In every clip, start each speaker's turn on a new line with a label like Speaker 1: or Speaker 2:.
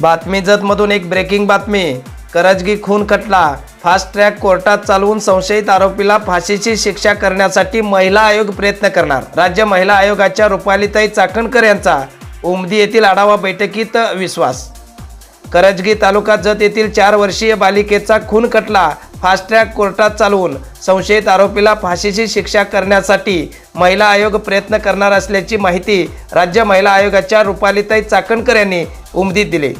Speaker 1: बातमी जतमधून एक ब्रेकिंग बातमी. करजगी खून खटला फास्ट ट्रॅक कोर्टात चालवून संशयित आरोपीला फाशीची शिक्षा करण्यासाठी महिला आयोग प्रयत्न करणार. राज्य महिला आयोगाच्या रुपालीताई चाकणकर यांचा उमदी येथील आढावा बैठकीत विश्वास. करजगी तालुका जत येथील चार वर्षीय बालिकेचा खून खटला फास्ट ट्रॅक कोर्टात चालवून संशयित आरोपीला फाशीची शिक्षा करण्यासाठी महिला आयोग प्रयत्न करणार असल्याची माहिती राज्य महिला आयोगाच्या रुपालीताई चाकणकर यांनी उमदीत दिली.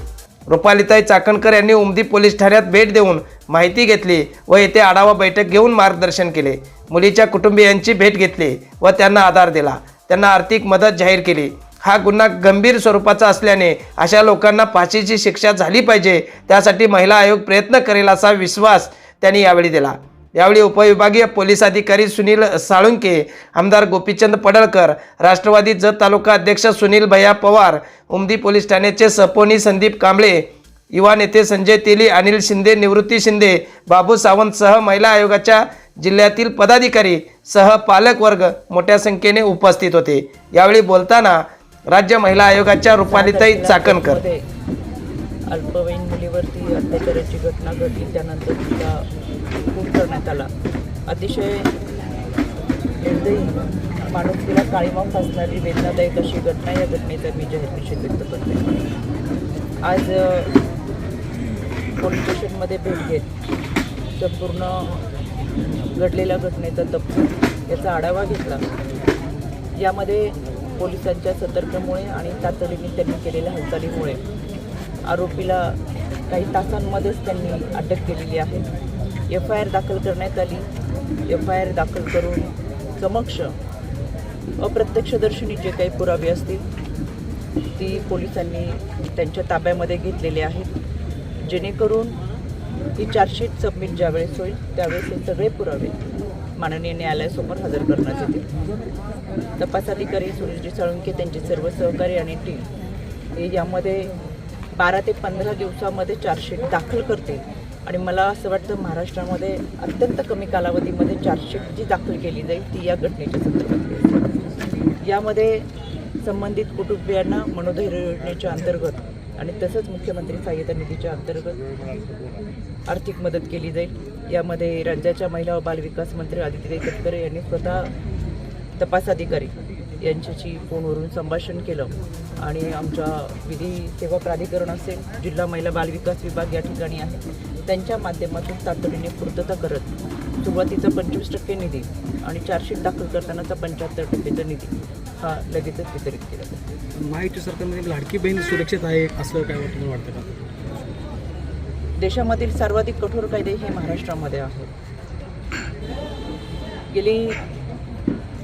Speaker 1: रुपालीताई चाकणकर यांनी उमदी पोलीस ठाण्यात भेट देऊन माहिती घेतली व येथे आढावा बैठक घेऊन मार्गदर्शन केले. मुलीच्या कुटुंबियांची भेट घेतली व त्यांना आधार दिला. त्यांना आर्थिक मदत जाहीर केली. हा गुन्हा गंभीर स्वरूपाचा असल्याने अशा लोकांना फाशीची शिक्षा झाली पाहिजे. त्यासाठी महिला आयोग प्रयत्न करेल असा विश्वास त्यांनी यावेळी दिला. यावेळी उपविभागीय पोलीस अधिकारी सुनील साळुंके आमदार गोपीचंद पडळकर राष्ट्रवादी जत तालुका अध्यक्ष सुनील भैया पवार उमदी पोलीस ठाण्याचे सपोनी संदीप कांबळे युवा नेते संजय तेली अनिल शिंदे निवृत्ती शिंदे बाबू सावंत सह महिला आयोगाच्या जिल्ह्यातील पदाधिकारी सह पालक वर्ग मोठ्या संख्येने उपस्थित होते. यावेळी बोलताना राज्य महिला आयोगाच्या रुपालीताई चाकणकर.
Speaker 2: अल्पवयीन मुलीवरती अत्याचाराची घटना घडली त्यानंतर तिला खून करण्यात आला. अतिशय निर्दयी माणुसकीला काळीमा असणारी वेदनादायक अशी घटना या घटनेचा मी जाहीर निषेध व्यक्त करते आज पोलीस स्टेशनमध्ये भेट घेत संपूर्ण घडलेल्या घटनेचा तप याचा आढावा घेतला. यामध्ये पोलिसांच्या सतर्कमुळे आणि तातडीने त्यांनी केलेल्या हालचालीमुळे आरोपीला काही तासांमध्येच त्यांनी अटक केलेली आहे. एफ आय आर दाखल करण्यात आली. एफ आय आर दाखल करून समक्ष अप्रत्यक्षदर्शनी जे काही पुरावे असतील ती पोलिसांनी त्यांच्या ताब्यामध्ये घेतलेले आहेत. जेणेकरून ही चार्जशीट सबमिट ज्यावेळेस होईल त्यावेळेस हे सगळे पुरावे माननीय न्यायालयासमोर हजर करण्यात येतील. तपास अधिकारी सुनीलजी साळुंके त्यांचे सर्व सहकारी आणि टीम हे यामध्ये बारा ते पंधरा दिवसामध्ये चार्जशीट दाखल करतील. आणि मला असं वाटतं महाराष्ट्रामध्ये अत्यंत कमी कालावधीमध्ये चार्जशीट जी दाखल केली जाईल ती या घटनेच्या संदर्भात यामध्ये संबंधित कुटुंबियांना मनोधैर्य योजनेच्या अंतर्गत आणि तसंच मुख्यमंत्री सहाय्यता निधीच्या अंतर्गत आर्थिक मदत केली जाईल. यामध्ये राज्याच्या महिला व बालविकास मंत्री आदित्य तटकरे यांनी स्वतः तपास अधिकारी यांच्याशी फोनवरून संभाषण केलं आणि आमच्या विधी सेवा प्राधिकरण असेल जिल्हा महिला बालविकास विभाग या ठिकाणी आहे. त्यांच्या माध्यमातून तातडीने पूर्तता करत सुरुवातीचा पंचवीस टक्के निधी आणि चार्जशीट दाखल करतानाचा पंच्याहत्तर टक्केचा निधी हा लगेचच वितरित केला
Speaker 3: महायुती सरकारमध्ये लाडकी बहीण सुरक्षित आहे असं काय वाटतं वाटतं का?
Speaker 2: देशामधील सर्वाधिक कठोर कायदे हे महाराष्ट्रामध्ये आहेत. गेली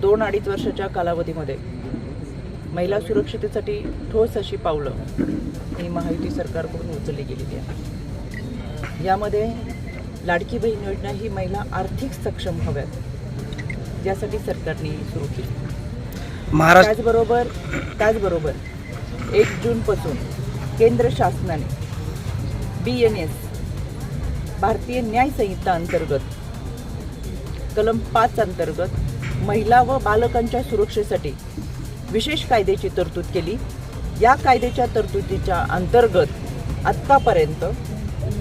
Speaker 2: दोन अडीच वर्षाच्या कालावधीमध्ये महिला सुरक्षितेसाठी ठोस अशी पावलं ही महायुती सरकारकडून उचलली गेलेली आहे यामध्ये लाडकी बहीण योजना ही महिला आर्थिक सक्षम हव्यात यासाठी सरकारने सुरू केली.
Speaker 1: महाराष्ट्र
Speaker 2: त्याचबरोबर त्याचबरोबर एक जूनपासून केंद्र शासनाने बी एन एस भारतीय न्याय संहिता अंतर्गत कलम पाच अंतर्गत महिला व बालकांच्या सुरक्षेसाठी विशेष कायद्याची तरतूद केली. या कायद्याच्या तरतुदीच्या अंतर्गत आत्तापर्यंत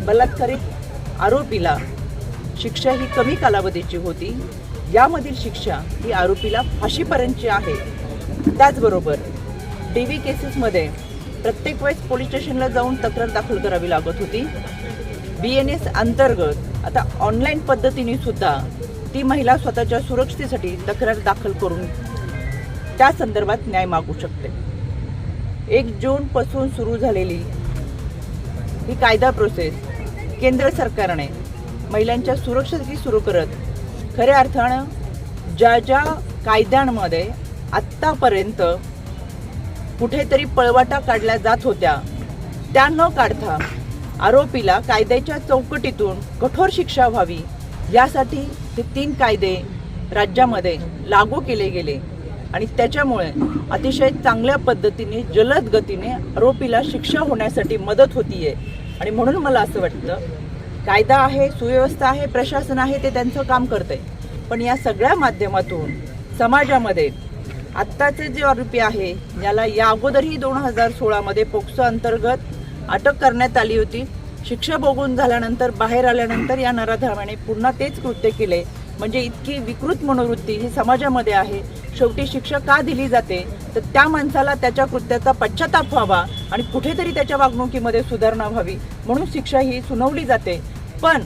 Speaker 2: बलात्कारित आरोपीला शिक्षा ही कमी कालावधीची होती. यामधील शिक्षा ही आरोपीला फाशीपर्यंतची आहे. त्याचबरोबर डी व्ही केसेसमध्ये प्रत्येक वेळेस पोलीस स्टेशनला जाऊन तक्रार दाखल करावी लागत होती. बी एन एस अंतर्गत आता ऑनलाईन पद्धतीने सुद्धा ती महिला स्वतःच्या सुरक्षेसाठी तक्रार दाखल करून त्या संदर्भात न्याय मागू शकते. एक जूनपासून सुरू झालेली ही कायदा प्रोसेस केंद्र सरकारने महिलांच्या सुरक्षेसाठी सुरू करत खऱ्या अर्थानं ज्या ज्या कायद्यांमध्ये आत्तापर्यंत कुठेतरी पळवाटा काढल्या जात होत्या त्या न काढता आरोपीला कायद्याच्या चौकटीतून कठोर शिक्षा व्हावी यासाठी हे तीन कायदे राज्यामध्ये लागू केले गेले आणि त्याच्यामुळे अतिशय चांगल्या पद्धतीने जलद गतीने आरोपीला शिक्षा होण्यासाठी मदत होतीये. आणि म्हणून मला असं वाटतं कायदा आहे सुव्यवस्था आहे प्रशासन आहे ते त्यांचं काम करतंय. पण या सगळ्या माध्यमातून समाजामध्ये आत्ताचे जे आरोपी आहे याला या अगोदरही दोन हजार सोळामध्ये पोक्सो अंतर्गत अटक करण्यात आली होती. शिक्षा भोगून झाल्यानंतर बाहेर आल्यानंतर या नराधमाने पुन्हा तेच कृत्य केले. म्हणजे इतकी विकृत मनोवृत्ती ही समाजामध्ये आहे. शेवटी शिक्षा का दिली जाते? तर त्या माणसाला त्याच्या कृत्याचा पश्चाताप व्हावा आणि कुठेतरी त्याच्या वागणुकीमध्ये सुधारणा व्हावी म्हणून शिक्षा ही सुनावली जाते. पण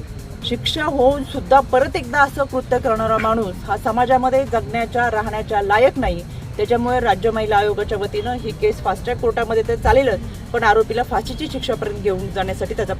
Speaker 2: शिक्षा होऊन सुद्धा परत एकदा असं कृत्य करणारा माणूस हा समाजामध्ये जगण्याच्या राहण्याच्या लायक नाही. त्याच्यामुळे राज्य महिला आयोगाच्या वतीनं ही केस फास्ट ट्रॅक कोर्टामध्ये तर चालेलच पण आरोपीला फाशीची शिक्षापर्यंत घेऊन जाण्यासाठी त्याचा